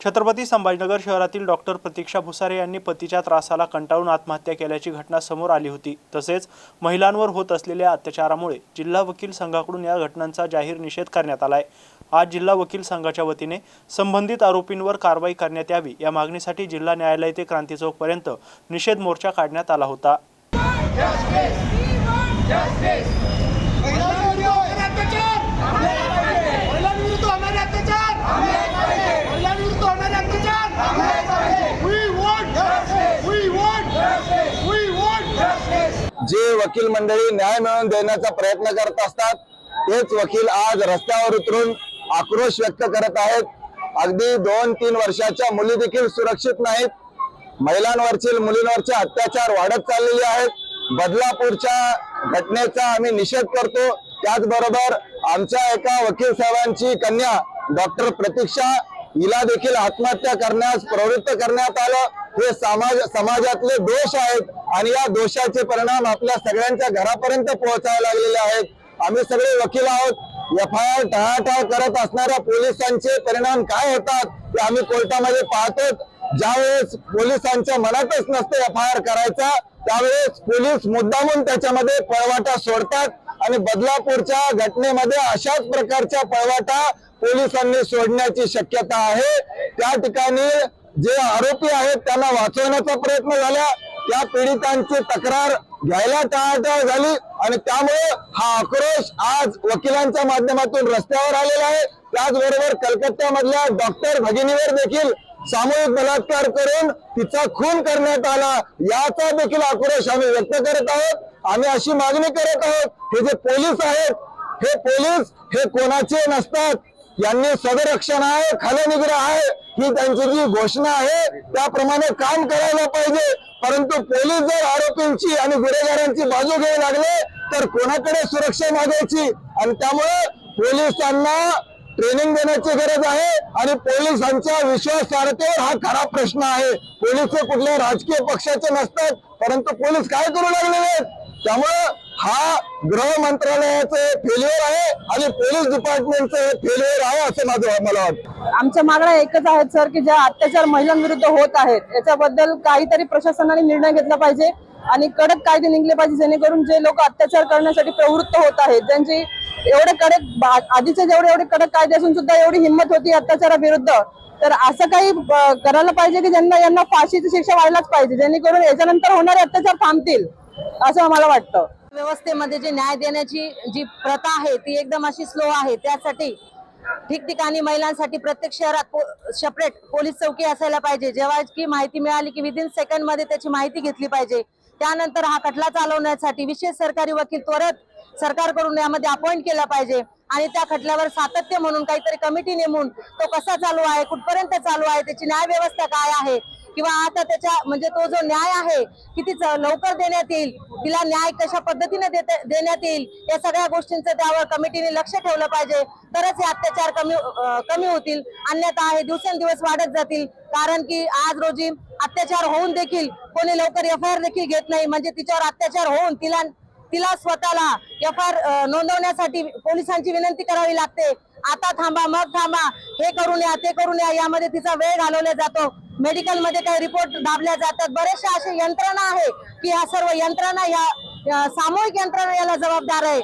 छत्रपती संभाजीनगर शहरातील डॉक्टर प्रतीक्षा भुसारे यांनी पतीच्या त्रासाला कंटाळून आत्महत्या केल्याची घटना समोर आली होती. तसेच महिलांवर होत असलेल्या अत्याचारामुळे जिल्हा वकील संघाकडून या घटनांचा जाहीर निषेध करण्यात आलाय. आज जिल्हा वकील संघाच्या वतीने संबंधित आरोपींवर कारवाई करण्यात यावी या मागणीसाठी जिल्हा न्यायालय ते क्रांती चौकपर्यंत निषेध मोर्चा काढण्यात आला होता महिलांविरुद्ध होणारे अत्याचार महिलांविरुद्ध होणारे अत्याचार We want justice. We want justice. We want justice. जे वकील मंडळी न्याय मिळवून देण्याचा प्रयत्न करत असतात तेच वकील आज रस्त्यावर उतरून आक्रोश व्यक्त करत आहेत. अगदी दोन तीन वर्षाच्या मुली देखील सुरक्षित नाहीत. महिलांवरचे मुलींवरचे अत्याचार वाढत चाललेले आहेत. बदलापूरच्या घटनेचा आम्ही निषेध करतो. त्याचबरोबर आमच्या एका वकील साहेबांची कन्या डॉक्टर प्रतीक्षा हिला देखील आत्महत्या करण्यास प्रवृत्त करण्यात आलं. हे समाज समाजातले दोष आहेत आणि या दोषाचे परिणाम आपल्या सगळ्यांच्या घरापर्यंत पोहोचायला लागलेले आहेत. आम्ही सगळे वकील आहोत. एफ आय आर टाळाटाळ करत असणाऱ्या पोलिसांचे परिणाम काय होतात ते आम्ही कोर्टामध्ये पाहतो ज्यावेळेस पोलिसांच्या मनातच नसते एफ आय आर करायचा त्यावेळेस पोलीस मुद्दामून त्याच्यामध्ये पळवाटा सोडतात. आणि बदलापूरच्या घटनेमध्ये अशाच प्रकारच्या पळवाटा पोलिसांनी सोडण्याची शक्यता आहे. त्या ठिकाणी जे आरोपी आहेत त्यांना वाचवण्याचा प्रयत्न झाला. त्या पीडितांची तक्रार घ्यायला टाळाटाळ झाली आणि त्यामुळे हा आक्रोश आज वकिलांच्या माध्यमातून रस्त्यावर आलेला आहे. त्याचबरोबर कलकत्त्यामधल्या डॉक्टर भगिनीवर देखील सामूहिक बलात्कार करून तिचा खून करण्यात आला याचा देखील आक्रोश आम्ही व्यक्त करत आहोत. आम्ही अशी मागणी करत आहोत हे जे पोलीस आहेत हे पोलीस हे कोणाचे नसतात यांनी सदरक्षण आहे खलनिग्रह आहे ही त्यांची जी घोषणा आहे त्याप्रमाणे काम करायला पाहिजे. परंतु पोलीस जर आरोपींची आणि गुन्हेगारांची बाजू घ्यायला लागले तर कोणाकडे सुरक्षा मागायची? आणि त्यामुळे पोलिसांना ट्रेनिंग देण्याची गरज आहे आणि पोलिसांच्या विश्वासार्हतेवर हा खरा प्रश्न आहे. पोलीस हे कुठल्या राजकीय पक्षाचे नसतात परंतु पोलीस काय करू लागलेले आहेत? त्यामुळं हा गृह मंत्रालयाचं फेल्युअर आहे आणि पोलीस डिपार्टमेंटचं फेल्युअर आहे असं माझं मला वाटतं. आमच्या मागण्या एकच आहेत सर की ज्या अत्याचार महिलांविरुद्ध होत आहेत याच्याबद्दल काहीतरी प्रशासनाने निर्णय घेतला पाहिजे आणि कडक कायदे निघले पाहिजे जेणेकरून जे लोक अत्याचार करण्यासाठी प्रवृत्त होत आहेत ज्यांची एवढे कडक आधीचे जेवढे एवढे कडक कायदे असून सुद्धा एवढी हिंमत होती अत्याचाराविरुद्ध तर असं काही करायला पाहिजे की ज्यांना यांना फाशीची शिक्षा व्हायलाच पाहिजे जेणेकरून याच्यानंतर होणारे अत्याचार थांबतील? असं आम्हाला वाटतं. व्यवस्थेमध्ये जे न्याय देण्याची जी प्रथा आहे ती एकदम अशी स्लो आहे. त्यासाठी ठिकठिकाणी महिलांसाठी प्रत्येक शहरात पो सेपरेट पोलीस चौकी असायला पाहिजे. जेव्हा की माहिती मिळाली की विदिन सेकंडमध्ये त्याची माहिती घेतली पाहिजे. त्यानंतर हा खटला चालवण्यासाठी विशेष सरकारी वकील त्वरित सरकारकडून यामध्ये अपॉइंट केला पाहिजे. आणि त्या खटल्यावर सातत्य म्हणून काहीतरी कमिटी नेमून तो कसा चालू आहे कुठपर्यंत चालू आहे त्याची न्याय व्यवस्था काय आहे किंवा आता त्याच्या म्हणजे तो जो न्याय आहे किती लवकर देण्यात येईल तिला न्याय कशा पद्धतीने देण्यात येईल या सगळ्या गोष्टींचं त्यावर कमिटीने लक्ष ठेवलं पाहिजे. तरच हे अत्याचार कमी कमी होतील. अन्यथा हे दिवसेंदिवस वाढत जातील. कारण की आज रोजी अत्याचार होऊन देखील कोणी लवकर एफ आय आर देखील घेत नाही. म्हणजे तिच्यावर अत्याचार होऊन तिला तिला स्वतःला एफ आय आर नोंदवण्यासाठी पोलिसांची विनंती करावी लागते. आता थांबा मग थांबा. हे करून या ते करून या यामध्ये तिचा वेळ घालवला जातो. मेडिकलमध्ये काही रिपोर्ट दाबल्या जातात. बरेचशा असे यंत्रणा आहे की या सर्व यंत्रणा या सामूहिक यंत्रणा याला जबाबदार आहे.